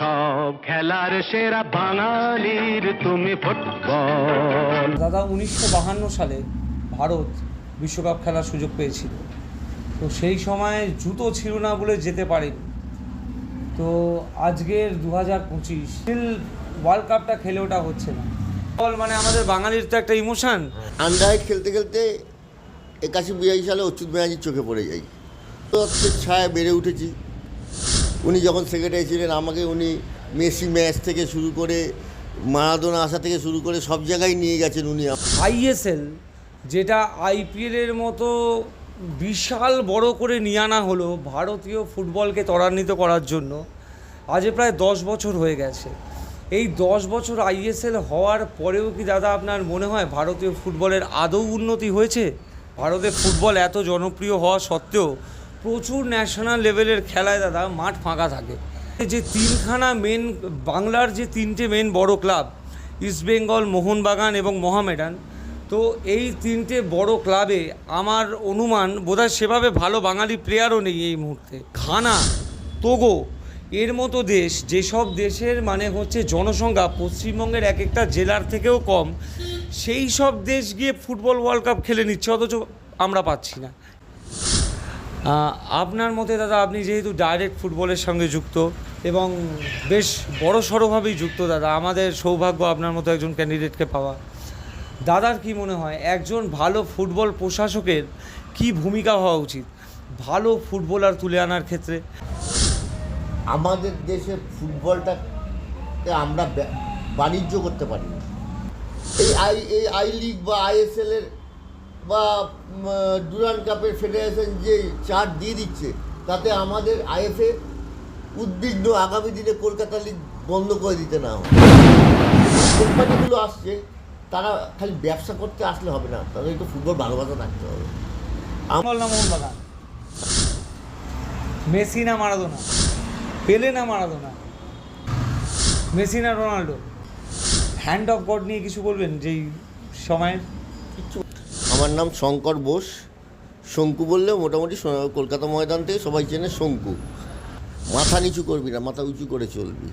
সব খেলার সেরা বাঙালির তুমি ফুটবল। দাদা উনিশশো বাহান্ন সালে ভারত বিশ্বকাপ খেলার সুযোগ পেয়েছিল। তো সেই সময় জুতো ছিল না বলে যেতে পারেনি। তো আজকের দু হাজার পঁচিশ স্টিল ওয়ার্ল্ড কাপটা খেলে ওটা হচ্ছে না। বল মানে আমাদের বাঙালির তো একটা ইমোশন। আন্ডার খেলতে খেলতে একাশি বিরাশি সালে অচ্যুত ব্যানার্জির চোখে পড়ে যাই। তো ছায়া বেড়ে উঠেছি। উনি যখন সেক্রেটারি ছিলেন, আমাকে উনি মেসি ম্যাচ থেকে শুরু করে, মারাদোনা আসা থেকে শুরু করে সব জায়গায় নিয়ে গেছেন উনি আইএসএল যেটা আইপিএলের মতো বিশাল বড় করে নিয়ে আনা হলো ভারতীয় ফুটবলকে ত্বরান্বিত করার জন্য, আজ প্রায় দশ বছর হয়ে গেছে। এই দশ বছর আইএসএল হওয়ার পরেও কি দাদা আপনার মনে হয় ভারতীয় ফুটবলের আদৌ উন্নতি হয়েছে? ভারতে ফুটবল এত জনপ্রিয় হওয়া সত্ত্বেও প্রচুর ন্যাশনাল লেভেলের খেলায় দাদা মাঠ ফাঁকা থাকে। যে তিনখানা মেন বাংলার যে তিনটে মেন বড় ক্লাব ইস্টবেঙ্গল মোহনবাগান এবং মোহামেডান, তো এই তিনটে বড় ক্লাবে আমার অনুমান বোধহয় সেভাবে ভালো বাঙালি প্লেয়ারও নেই এই মুহূর্তে। ঘানা, তোগো, এর মতো দেশ, যেসব দেশের মানে হচ্ছে জনসংখ্যা পশ্চিমবঙ্গের এক একটা জেলার থেকেও কম, সেই সব দেশ গিয়ে ফুটবল ওয়ার্ল্ড কাপ খেলে নিচ্ছে, অথচ আমরা পাচ্ছি না। আপনার মতে দাদা, আপনি যেহেতু ডাইরেক্ট ফুটবলের সঙ্গে যুক্ত এবং বেশ বড় সড়োভাবেই যুক্ত দাদা, আমাদের সৌভাগ্য আপনার মতো একজন ক্যান্ডিডেটকে পাওয়া। দাদার কি মনে হয়, একজন ভালো ফুটবল প্রশাসকের কি ভূমিকা হওয়া উচিত? ভালো ফুটবলার তুলে আনার ক্ষেত্রে? আমাদের দেশে ফুটবলটাকে আমরা বাণিজ্য করতে পারি। এই আই এই আই লিগ বা আইএসএল এর বা ডুরান কাপের ফেডারেশন যে চার্ট দিয়ে দিচ্ছে তাতে আমাদের আইএফএ উদ্বিগ্ন আগামী দিনে কলকাতা লিগ বন্ধ করে দিতে না হয়। কোম্পানিগুলো আসছে তারা খালি ব্যবসা করতে আসলে হবে না তাদের একটু ফুটবল ভালোবাসা থাকতে হবে। আমল না মোহনবাগান। মেসি না মারাদোনা? পেলে না মারাদোনা? মেসি না রোনাল্ডো? হ্যান্ড অফ গড নিয়ে কিছু বলবেন যেই সময়ের? আমার নাম শঙ্কর বোস। শঙ্কু বললেও মোটামুটি কলকাতা ময়দান থেকে সবাই চেনে শঙ্কু। মাথা নিচু করবি না, মাথা উঁচু করে চলবি।